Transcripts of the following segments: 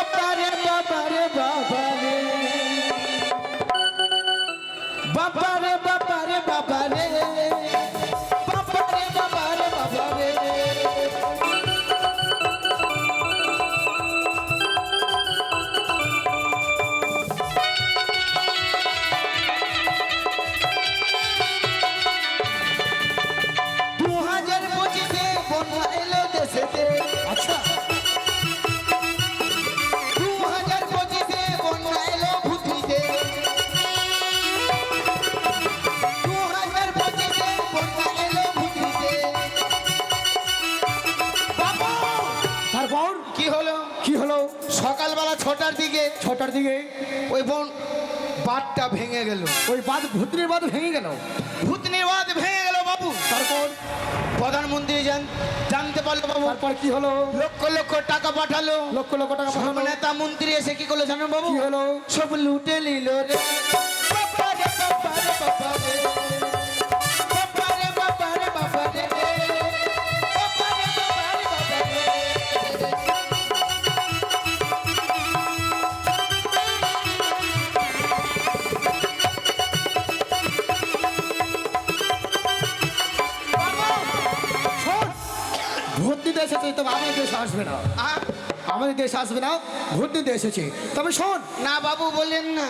আব্বা হলো সকালবেলা ছটার দিকে ছটার দিকে ওই বোন বাঁধটা ভেঙে গেল। ওই বাদ ভূতনির বাদ ভেঙে গেল। ভূতনির বাঁধ ভেঙে গেল বাবু। তারপর? প্রধানমন্ত্রী জান জানতে পারল বাবু। তারপর কি হলো? লক্ষ লক্ষ টাকা পাঠালো। লক্ষ লক্ষ টাকা পাঠালো। নেতা মন্ত্রী এসে কি করল জানেন বাবু? কি হলো? সব লুটে নিল রে। বাবারে আসবে না। আমাদের দেশে আসবে না দিতে এসেছে তবে শোন। না বাবু বললেন না।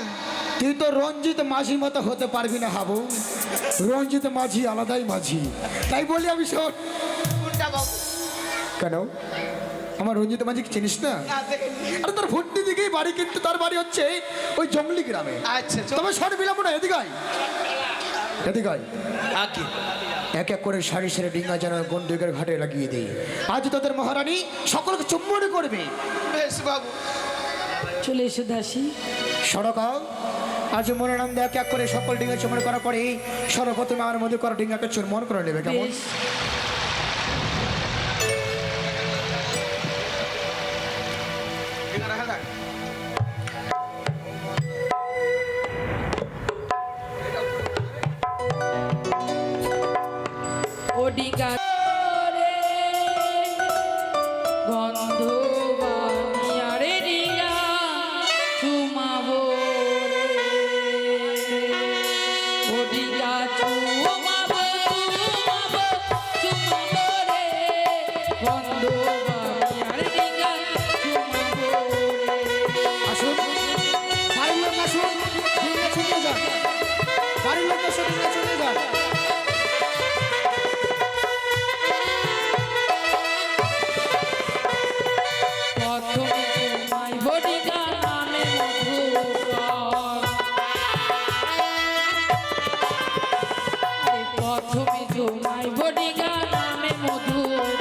তুই তো রঞ্জিত মাঝির মতো হতে পারবি না হাবু। রঞ্জিত মাঝি আলাদাই মাঝি। তাই বলি আমি শোন। কেন? আমার রঞ্জিত মাঝি চিনিস না? আরে তার ভর্তি দিকেই বাড়ি কিন্তু তার বাড়ি হচ্ছে ওই জঙ্গলি গ্রামে। আচ্ছা তবে শর্ট বিলম্ব না এদিকাই আগে এক এক করে সারি সারি ডিঙ্গা যেন বন্দুকের ঘাটে লাগিয়ে দেই আজ তাদের মহারানী সকলকে চুম্বন করবে। বেশ বাবু। চলে এসো দাসী। সড়কা আজ মনোনন্দ এক এক করে সকল ডিঙ্গা চুম্বন করার পরে সর্বপ্রথমে আমার মধ্যে করা ডিঙ্গাকে চুম্বন করে নেবে কেমন? প্রথমে তোমায় বডিগা নামে মধুকর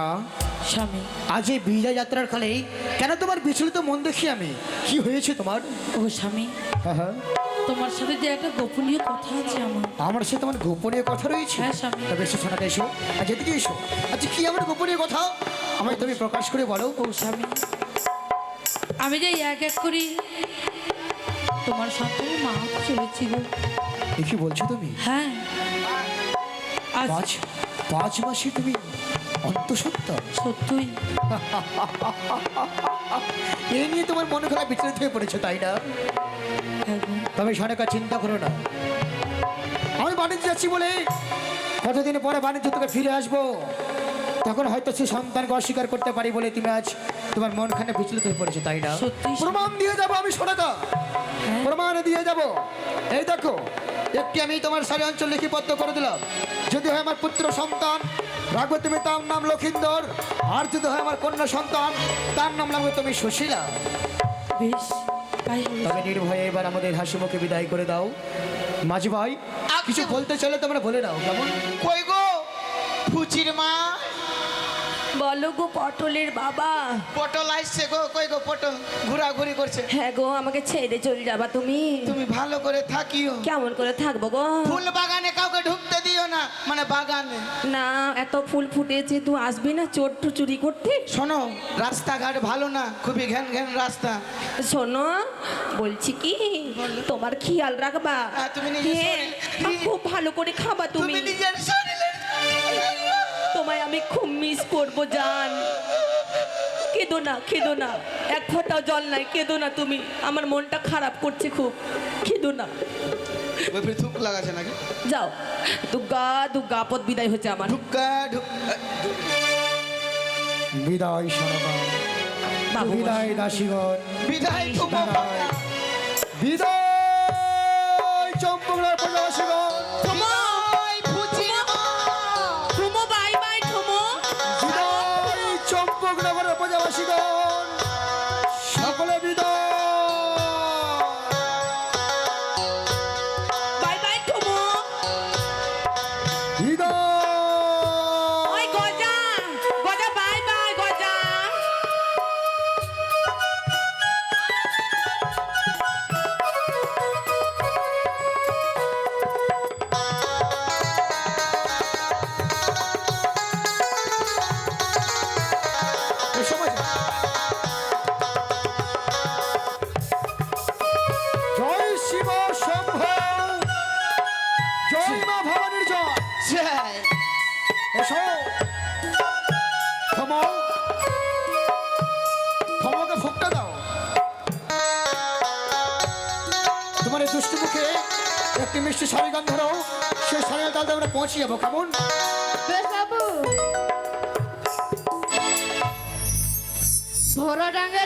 সনেকা স্বামী। আজ এই বিজয় যাত্রার কালে কেন তোমার বিচলিত মন দেখি আমি? কি হয়েছে তোমার? ও স্বামী হ্যাঁ হ্যাঁ। তোমার সাথে যে একটা গোপনীয় কথা আছে আমার। আমার সাথে তোমার গোপনীয় কথা রয়েছে? হ্যাঁ, স্বামী। তবে এসো শোনাতে এসো। আর যেদিকে এসো। আচ্ছা কি আমার গোপনীয় কথা? আমায় তুমি প্রকাশ করে বলো। ও স্বামী আমি যে এক এক করি তোমার সাথে মা চলেছি গো। কি বলছো তুমি? হ্যাঁ। আজ পাঁচ পাঁচ মাসে তুমি অন্তঃসত্ত্বা সত্যই। এই নিয়ে তোমার মনে খারাপ বিচলিত হয়ে পড়েছে তাই না? তবে সরকার চিন্তা করো না। আমি বাণিজ্য যাচ্ছি বলে কতদিন পরে বাণিজ্য থেকে ফিরে আসব তখন হয়তো সে সন্তানকে অস্বীকার করতে পারি বলে তুমি আজ তোমার মনখানে বিচলিত হয়ে পড়েছে তাই না? সত্যি। প্রমাণ দিয়ে যাব আমি সোনাকা। হ্যাঁ। প্রমাণ দিয়ে যাব। এই দেখো একটি আমি তোমার সারি অঞ্চল লিখিবদ্ধ করে দিলাম। যদি হয় আমার পুত্র সন্তান রাখবে তুমি তার নাম লক্ষিন্দর। আর যদি হয় আমার কন্যা সন্তান। তার নাম লাগবে তুমি সুশীলা। বেশ তাই তবে নির্ভয়ে এবার আমাদের হাসি মুখে বিদায় করে দাও। মাঝি ভাই কিছু বলতে চলে তোমরা বলে দাও কেমন? কই গো? ফুচির মা। বলো গো পটলের বাবা। পটল আসছে গো কই গো পটল? ঘোরাঘুরি করছে। হ্যাঁ গো আমাকে ছেড়ে চলে যাবা তুমি। তুমি ভালো করে থাকিও। কেমন করে থাকব গো? ফুল বাগানে কাউকে ঢুকতে দিও না মানে বাগানে। না এত ফুল ফুটেছে তুই আসবি না চোর টু চুরি করতে? শোনো রাস্তাঘাট ভালো না খুবই ঘ্যান ঘ্যান রাস্তা। শোনো বলছি কি তোমার খেয়াল রাখবা। হ্যাঁ, তুমি হ্যাঁ, খুব ভালো করে খাবা তুমি তুমি। নিজের শরীরের তোমায় আমি খুব মিস করব জান। কেঁদো না কেঁদো না। এক ফোঁটাও জল নাই কেঁদো না তুমি। আমার মনটা খারাপ করছে খুব। কেঁদো না। থুক লাগাছে নাকি? যাও। দুর্গা দুর্গা আপদ বিদায় হচ্ছে আমার। ঢুকা বিদায় সরকার বিদায় দাসীগণ। বিদায় বিদায়। বিদায় চম্পকলার তোমার এই দুষ্টু মুখে একটি মিষ্টি শাড়ি গান ধরো। সেই শাড়ির তালতে আমরা পৌঁছে যাব কেমন ভোর ডাঙ্গে